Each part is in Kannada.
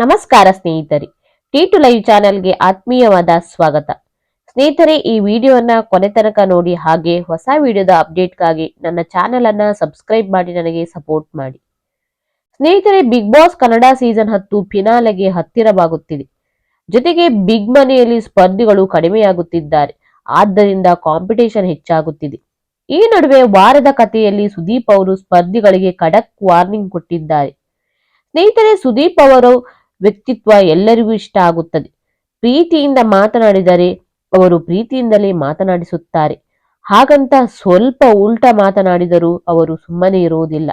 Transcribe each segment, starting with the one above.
ನಮಸ್ಕಾರ ಸ್ನೇಹಿತರೆ ಟಿ ಟು ಲೈವ್ ಚಾನೆಲ್ಗೆ ಆತ್ಮೀಯವಾದ ಸ್ವಾಗತ. ಸ್ನೇಹಿತರೆ, ಈ ವಿಡಿಯೋನ ಕೊನೆ ತನಕ ನೋಡಿ ಹಾಗೆ ಹೊಸ ವಿಡಿಯೋದ ಅಪ್ಡೇಟ್ಗಾಗಿ ನನ್ನ ಚಾನೆಲ್ ಅನ್ನ ಸಬ್ಸ್ಕ್ರೈಬ್ ಮಾಡಿ, ನನಗೆ ಸಪೋರ್ಟ್ ಮಾಡಿ. ಸ್ನೇಹಿತರೆ ಬಿಗ್ ಬಾಸ್ ಕನ್ನಡ ಸೀಸನ್ ಹತ್ತು ಫಿನಾಲೆಗೆ ಹತ್ತಿರವಾಗುತ್ತಿದೆ. ಜೊತೆಗೆ ಬಿಗ್ ಮನೆಯಲ್ಲಿ ಸ್ಪರ್ಧಿಗಳು ಕಡಿಮೆಯಾಗುತ್ತಿದ್ದಾರೆ. ಆದ್ದರಿಂದ ಕಾಂಪಿಟೇಷನ್ ಹೆಚ್ಚಾಗುತ್ತಿದೆ. ಈ ನಡುವೆ ವಾರದ ಕಥೆಯಲ್ಲಿ ಸುದೀಪ್ ಅವರು ಸ್ಪರ್ಧಿಗಳಿಗೆ ಖಡಕ್ ವಾರ್ನಿಂಗ್ ಕೊಟ್ಟಿದ್ದಾರೆ. ಸ್ನೇಹಿತರೆ, ಸುದೀಪ್ ಅವರು ವ್ಯಕ್ತಿತ್ವ ಎಲ್ಲರಿಗೂ ಇಷ್ಟ ಆಗುತ್ತದೆ. ಪ್ರೀತಿಯಿಂದ ಮಾತನಾಡಿದರೆ ಅವರು ಪ್ರೀತಿಯಿಂದಲೇ ಮಾತನಾಡಿಸುತ್ತಾರೆ. ಹಾಗಂತ ಸ್ವಲ್ಪ ಉಲ್ಟ ಮಾತನಾಡಿದರೂ ಅವರು ಸುಮ್ಮನೆ ಇರುವುದಿಲ್ಲ.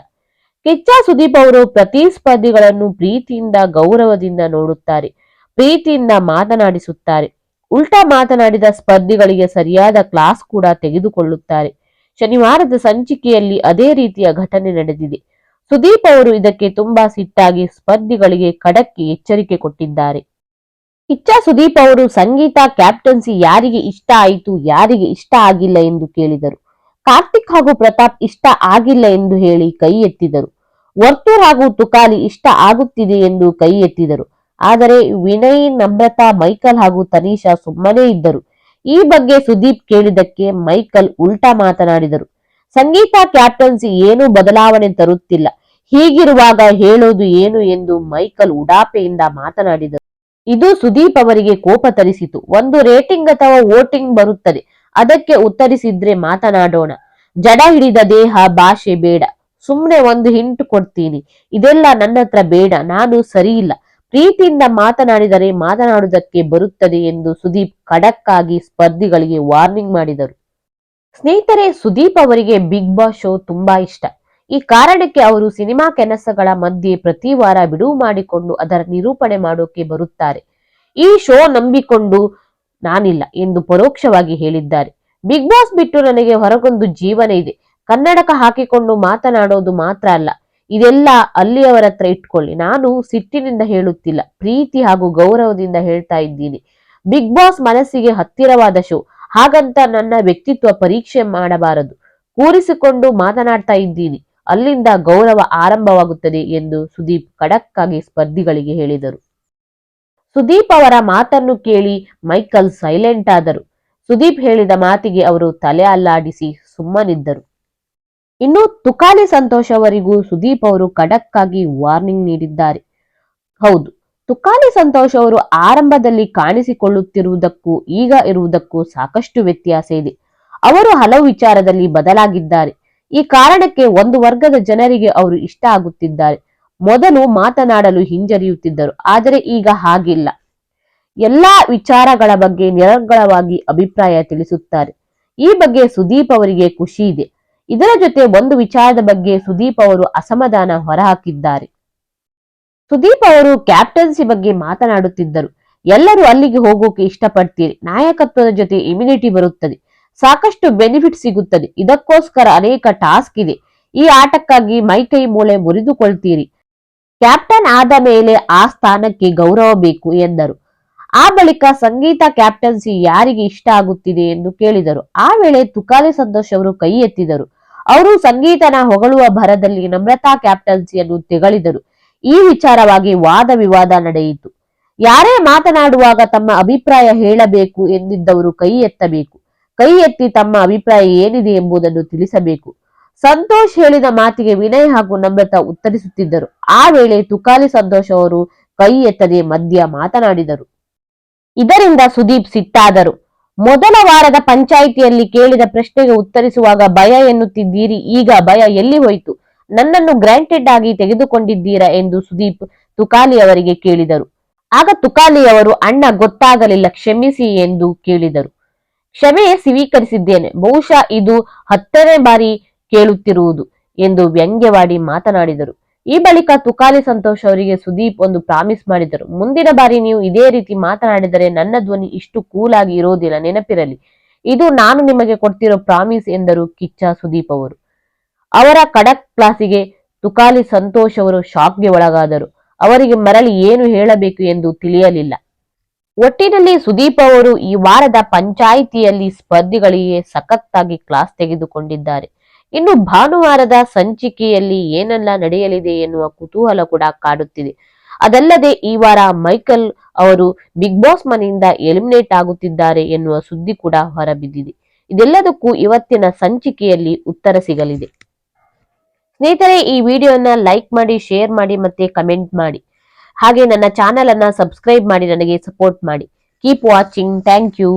ಕಿಚ್ಚ ಸುದೀಪ್ ಅವರು ಪ್ರತಿಸ್ಪರ್ಧಿಗಳನ್ನು ಪ್ರೀತಿಯಿಂದ, ಗೌರವದಿಂದ ನೋಡುತ್ತಾರೆ. ಪ್ರೀತಿಯಿಂದ ಮಾತನಾಡಿಸುತ್ತಾರೆ. ಉಲ್ಟಾ ಮಾತನಾಡಿದ ಸ್ಪರ್ಧಿಗಳಿಗೆ ಸರಿಯಾದ ಕ್ಲಾಸ್ ಕೂಡ ತೆಗೆದುಕೊಳ್ಳುತ್ತಾರೆ. ಶನಿವಾರದ ಸಂಚಿಕೆಯಲ್ಲಿ ಅದೇ ರೀತಿಯ ಘಟನೆ ನಡೆದಿದೆ. ಸುದೀಪ್ ಅವರು ಇದಕ್ಕೆ ತುಂಬಾ ಸಿಟ್ಟಾಗಿ ಸ್ಪರ್ಧಿಗಳಿಗೆ ಖಡಕ್ಕೆ ಎಚ್ಚರಿಕೆ ಕೊಟ್ಟಿದ್ದಾರೆ. ಇಚ್ಛಾ ಸುದೀಪ್ ಅವರು ಸಂಗೀತ, ಕ್ಯಾಪ್ಟನ್ಸಿ ಯಾರಿಗೆ ಇಷ್ಟ ಆಯಿತು, ಯಾರಿಗೆ ಇಷ್ಟ ಆಗಿಲ್ಲ ಎಂದು ಕೇಳಿದರು. ಕಾರ್ತಿಕ್ ಹಾಗೂ ಪ್ರತಾಪ್ ಇಷ್ಟ ಆಗಿಲ್ಲ ಎಂದು ಹೇಳಿ ಕೈ ಎತ್ತಿದರು. ವರ್ತೂರ್ ಹಾಗೂ ತುಕಾಲಿ ಇಷ್ಟ ಆಗುತ್ತಿದೆ ಎಂದು ಕೈ ಎತ್ತಿದರು. ಆದರೆ ವಿನಯ್, ನಮ್ರತಾ, ಮೈಕಲ್ ಹಾಗೂ ತನೀಶಾ ಸುಮ್ಮನೆ ಇದ್ದರು. ಈ ಬಗ್ಗೆ ಸುದೀಪ್ ಕೇಳಿದಕ್ಕೆ ಮೈಕಲ್ ಉಲ್ಟಾ ಮಾತನಾಡಿದರು. ಸಂಗೀತ, ಕ್ಯಾಪ್ಟನ್ಸಿ ಏನೂ ಬದಲಾವಣೆ ತರುತ್ತಿಲ್ಲ. ಹೀಗಿರುವಾಗ ಹೇಳೋದು ಏನು ಎಂದು ಮೈಕಲ್ ಉಡಾಪೆಯಿಂದ ಮಾತನಾಡಿದರು. ಇದು ಸುದೀಪ್ ಅವರಿಗೆ ಕೋಪ ತರಿಸಿತು. ಒಂದು ರೇಟಿಂಗ್ ಅಥವಾ ವೋಟಿಂಗ್ ಬರುತ್ತದೆ. ಅದಕ್ಕೆ ಉತ್ತರಿಸಿದ್ರೆ ಮಾತನಾಡೋಣ. ಜಡ ಹಿಡಿದ ದೇಹ, ಭಾಷೆ ಬೇಡ. ಸುಮ್ನೆ ಒಂದು ಹಿಂಟ್ ಕೊಡ್ತೀನಿ. ಇದೆಲ್ಲ ನನ್ನ ಹತ್ರ ಬೇಡ. ನಾನು ಸರಿಯಿಲ್ಲ. ಪ್ರೀತಿಯಿಂದ ಮಾತನಾಡಿದರೆ ಮಾತನಾಡುವುದಕ್ಕೆ ಬರುತ್ತದೆ ಎಂದು ಸುದೀಪ್ ಖಡಕ್ ಸ್ಪರ್ಧಿಗಳಿಗೆ ವಾರ್ನಿಂಗ್ ಮಾಡಿದರು. ಸ್ನೇಹಿತರೆ, ಸುದೀಪ್ ಅವರಿಗೆ ಬಿಗ್ ಬಾಸ್ ಶೋ ತುಂಬಾ ಇಷ್ಟ. ಈ ಕಾರಣಕ್ಕೆ ಅವರು ಸಿನಿಮಾ ಕೆಲಸಗಳ ಮಧ್ಯೆ ಪ್ರತಿ ವಾರ ಬಿಡುವು ಮಾಡಿಕೊಂಡು ಅದರ ನಿರೂಪಣೆ ಮಾಡೋಕೆ ಬರುತ್ತಾರೆ. ಈ ಶೋ ನಂಬಿಕೊಂಡು ನಾನಿಲ್ಲ ಎಂದು ಪರೋಕ್ಷವಾಗಿ ಹೇಳಿದ್ದಾರೆ. ಬಿಗ್ ಬಾಸ್ ಬಿಟ್ಟು ನನಗೆ ಹೊರಗೊಂದು ಜೀವನ ಇದೆ. ಕನ್ನಡಕ ಹಾಕಿಕೊಂಡು ಮಾತನಾಡೋದು ಮಾತ್ರ ಅಲ್ಲ, ಇದೆಲ್ಲ ಅಲ್ಲಿಯವರ ಹತ್ರ ಇಟ್ಕೊಳ್ಳಿ. ನಾನು ಸಿಟ್ಟಿನಿಂದ ಹೇಳುತ್ತಿಲ್ಲ, ಪ್ರೀತಿ ಹಾಗೂ ಗೌರವದಿಂದ ಹೇಳ್ತಾ ಇದ್ದೀನಿ. ಬಿಗ್ ಬಾಸ್ ಮನಸ್ಸಿಗೆ ಹತ್ತಿರವಾದ ಶೋ, ಹಾಗಂತ ನನ್ನ ವ್ಯಕ್ತಿತ್ವ ಪರೀಕ್ಷೆ ಮಾಡಬಾರದು. ಕೂರಿಸಿಕೊಂಡು ಮಾತನಾಡ್ತಾ ಇದ್ದೀನಿ. ಅಲ್ಲಿಂದ ಗೌರವ ಆರಂಭವಾಗುತ್ತದೆ ಎಂದು ಸುದೀಪ್ ಖಡಕ್ಕಾಗಿ ಸ್ಪರ್ಧಿಗಳಿಗೆ ಹೇಳಿದರು. ಸುದೀಪ್ ಅವರ ಮಾತನ್ನು ಕೇಳಿ ಮೈಕಲ್ ಸೈಲೆಂಟ್ ಆದರು. ಸುದೀಪ್ ಹೇಳಿದ ಮಾತಿಗೆ ಅವರು ತಲೆ ಅಲ್ಲಾಡಿಸಿ ಸುಮ್ಮನಿದ್ದರು. ಇನ್ನು ತುಕಾಲಿ ಸಂತೋಷ್ ಅವರಿಗೂ ಸುದೀಪ್ ಅವರು ಖಡಕ್ಕಾಗಿ ವಾರ್ನಿಂಗ್ ನೀಡಿದ್ದಾರೆ. ಹೌದು, ತುಕಾಲಿ ಸಂತೋಷ್ ಅವರು ಆರಂಭದಲ್ಲಿ ಕಾಣಿಸಿಕೊಳ್ಳುತ್ತಿರುವುದಕ್ಕೂ ಈಗ ಇರುವುದಕ್ಕೂ ಸಾಕಷ್ಟು ವ್ಯತ್ಯಾಸ ಇದೆ. ಅವರು ಹಲವು ವಿಚಾರದಲ್ಲಿ ಬದಲಾಗಿದ್ದಾರೆ. ಈ ಕಾರಣಕ್ಕೆ ಒಂದು ವರ್ಗದ ಜನರಿಗೆ ಅವರು ಇಷ್ಟ ಆಗುತ್ತಿದ್ದಾರೆ. ಮೊದಲು ಮಾತನಾಡಲು ಹಿಂಜರಿಯುತ್ತಿದ್ದರು, ಆದರೆ ಈಗ ಹಾಗಿಲ್ಲ. ಎಲ್ಲಾ ವಿಚಾರಗಳ ಬಗ್ಗೆ ನಿರರ್ಗಳವಾಗಿ ಅಭಿಪ್ರಾಯ ತಿಳಿಸುತ್ತಾರೆ. ಈ ಬಗ್ಗೆ ಸುದೀಪ್ ಅವರಿಗೆ ಖುಷಿ ಇದೆ. ಇದರ ಜೊತೆ ಒಂದು ವಿಚಾರದ ಬಗ್ಗೆ ಸುದೀಪ್ ಅವರು ಅಸಮಾಧಾನ ಹೊರಹಾಕಿದ್ದಾರೆ. ಸುದೀಪ್ ಅವರು ಕ್ಯಾಪ್ಟನ್ಸಿ ಬಗ್ಗೆ ಮಾತನಾಡುತ್ತಿದ್ದರು. ಎಲ್ಲರೂ ಅಲ್ಲಿಗೆ ಹೋಗೋಕೆ ಇಷ್ಟಪಡ್ತೀರಿ. ನಾಯಕತ್ವದ ಜೊತೆ ಇಮ್ಯುನಿಟಿ ಬರುತ್ತದೆ. ಸಾಕಷ್ಟು ಬೆನಿಫಿಟ್ ಸಿಗುತ್ತದೆ. ಇದಕ್ಕೋಸ್ಕರ ಅನೇಕ ಟಾಸ್ಕ್ ಇದೆ. ಈ ಆಟಕ್ಕಾಗಿ ಮೈಕೈ ಮೂಳೆ ಮುರಿದುಕೊಳ್ತೀರಿ. ಕ್ಯಾಪ್ಟನ್ ಆದ ಮೇಲೆ ಆ ಸ್ಥಾನಕ್ಕೆ ಗೌರವ ಬೇಕು ಎಂದರು. ಆ ಬಳಿಕ ಸಂಗೀತ ಕ್ಯಾಪ್ಟನ್ಸಿ ಯಾರಿಗೆ ಇಷ್ಟ ಆಗುತ್ತಿದೆ ಎಂದು ಕೇಳಿದರು. ಆ ವೇಳೆ ತುಕಾಲಿ ಸಂತೋಷ್ ಅವರು ಕೈ ಎತ್ತಿದರು. ಅವರು ಸಂಗೀತನ ಹೊಗಳುವ ಭರದಲ್ಲಿ ನಮ್ರತಾ ಕ್ಯಾಪ್ಟನ್ಸಿಯನ್ನು ತೆಗಳಿದರು. ಈ ವಿಚಾರವಾಗಿ ವಾದ ವಿವಾದ ನಡೆಯಿತು. ಯಾರೇ ಮಾತನಾಡುವಾಗ ತಮ್ಮ ಅಭಿಪ್ರಾಯ ಹೇಳಬೇಕು ಎಂದಿದ್ದವರು ಕೈ ಎತ್ತಬೇಕು. ಕೈ ಎತ್ತಿ ತಮ್ಮ ಅಭಿಪ್ರಾಯ ಏನಿದೆ ಎಂಬುದನ್ನು ತಿಳಿಸಬೇಕು. ಸಂತೋಷ್ ಹೇಳಿದ ಮಾತಿಗೆ ವಿನಯ್ ಹಾಗೂ ನಮ್ರತಾ ಉತ್ತರಿಸುತ್ತಿದ್ದರು. ಆ ವೇಳೆ ತುಕಾಲಿ ಸಂತೋಷ್ ಅವರು ಕೈ ಎತ್ತದೆ ಮಧ್ಯ ಮಾತನಾಡಿದರು. ಇದರಿಂದ ಸುದೀಪ್ ಸಿಟ್ಟಾದರು. ಮೊದಲ ವಾರದ ಪಂಚಾಯಿತಿಯಲ್ಲಿ ಕೇಳಿದ ಪ್ರಶ್ನೆಗೆ ಉತ್ತರಿಸುವಾಗ ಭಯ ಎನ್ನುತ್ತಿದ್ದೀರಿ, ಈಗ ಭಯ ಎಲ್ಲಿ ಹೋಯಿತು? ನನ್ನನ್ನು ಗ್ರಾಂಟೆಡ್ ಆಗಿ ತೆಗೆದುಕೊಂಡಿದ್ದೀರಾ ಎಂದು ಸುದೀಪ್ ತುಕಾಲಿ ಅವರಿಗೆ ಕೇಳಿದರು. ಆಗ ತುಕಾಲಿ ಅವರು, ಅಣ್ಣ, ಗೊತ್ತಾಗಲಿಲ್ಲ, ಕ್ಷಮಿಸಿ ಎಂದು ಕೇಳಿದರು. ಕ್ಷಮೆ ಸ್ವೀಕರಿಸಿದ್ದೇನೆ. ಬಹುಶಃ ಇದು ಹತ್ತನೇ ಬಾರಿ ಕೇಳುತ್ತಿರುವುದು ಎಂದು ವ್ಯಂಗ್ಯವಾಡಿ ಮಾತನಾಡಿದರು. ಈ ಬಳಿಕ ತುಕಾಲಿ ಸಂತೋಷ್ ಅವರಿಗೆ ಸುದೀಪ್ ಒಂದು ಪ್ರಾಮಿಸ್ ಮಾಡಿದರು. ಮುಂದಿನ ಬಾರಿ ನೀವು ಇದೇ ರೀತಿ ಮಾತನಾಡಿದರೆ ನನ್ನ ಧ್ವನಿ ಇಷ್ಟು ಕೂಲ್ ಆಗಿ ಇರೋದಿಲ್ಲ, ನೆನಪಿರಲಿ. ಇದು ನಾನು ನಿಮಗೆ ಕೊಡ್ತಿರೋ ಪ್ರಾಮಿಸ್ ಎಂದರು ಕಿಚ್ಚ ಸುದೀಪ್ ಅವರು. ಅವರ ಕಡಕ್ ಕ್ಲಾಸಿಗೆ ತುಕಾಲಿ ಸಂತೋಷ್ ಅವರು ಶಾಕ್ಗೆ ಒಳಗಾದರು. ಅವರಿಗೆ ಮರಳಿ ಏನು ಹೇಳಬೇಕು ಎಂದು ತಿಳಿಯಲಿಲ್ಲ. ಒಟ್ಟಿನಲ್ಲಿ ಸುದೀಪ್ ಅವರು ಈ ವಾರದ ಪಂಚಾಯಿತಿಯಲ್ಲಿ ಸ್ಪರ್ಧಿಗಳಿಗೆ ಸಖತ್ತಾಗಿ ಕ್ಲಾಸ್ ತೆಗೆದುಕೊಂಡಿದ್ದಾರೆ. ಇನ್ನು ಭಾನುವಾರದ ಸಂಚಿಕೆಯಲ್ಲಿ ಏನೆಲ್ಲ ನಡೆಯಲಿದೆ ಎನ್ನುವ ಕುತೂಹಲ ಕೂಡ ಕಾಡುತ್ತಿದೆ. ಅದಲ್ಲದೆ ಈ ವಾರ ಮೈಕಲ್ ಅವರು ಬಿಗ್ ಬಾಸ್ ಮನೆಯಿಂದ ಎಲಿಮಿನೇಟ್ ಆಗುತ್ತಿದ್ದಾರೆ ಎನ್ನುವ ಸುದ್ದಿ ಕೂಡ ಹೊರಬಿದ್ದಿದೆ. ಇದೆಲ್ಲದಕ್ಕೂ ಇವತ್ತಿನ ಸಂಚಿಕೆಯಲ್ಲಿ ಉತ್ತರ ಸಿಗಲಿದೆ. ಸ್ನೇಹಿತರೆ, ಈ ವಿಡಿಯೋನ ಲೈಕ್ ಮಾಡಿ, ಶೇರ್ ಮಾಡಿ ಮತ್ತೆ ಕಮೆಂಟ್ ಮಾಡಿ. ಹಾಗೆ ನನ್ನ ಚಾನೆಲ್ ಅನ್ನ ಸಬ್ಸ್ಕ್ರೈಬ್ ಮಾಡಿ ನನಗೆ ಸಪೋರ್ಟ್ ಮಾಡಿ. Keep watching thank you